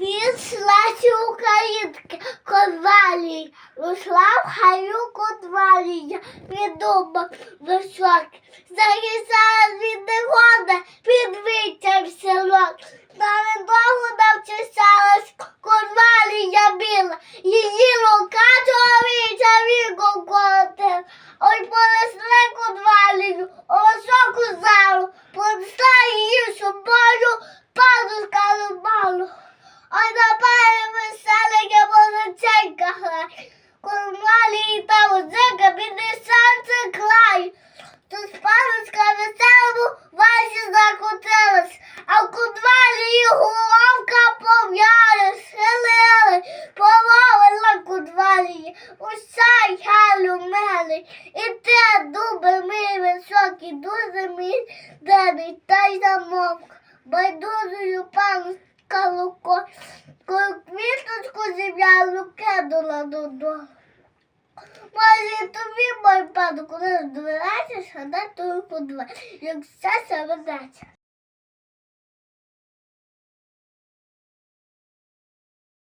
Він слаці українки ковалі, Руслав в хаю конвалі, відомо високий. Зарізала від негода, дуже мій дений, та й замовк. Байдужою панська луко, квіточку земля луке дола додому. Може, тобі, мой пан, коли збираєшся, гадати по два, як все себе.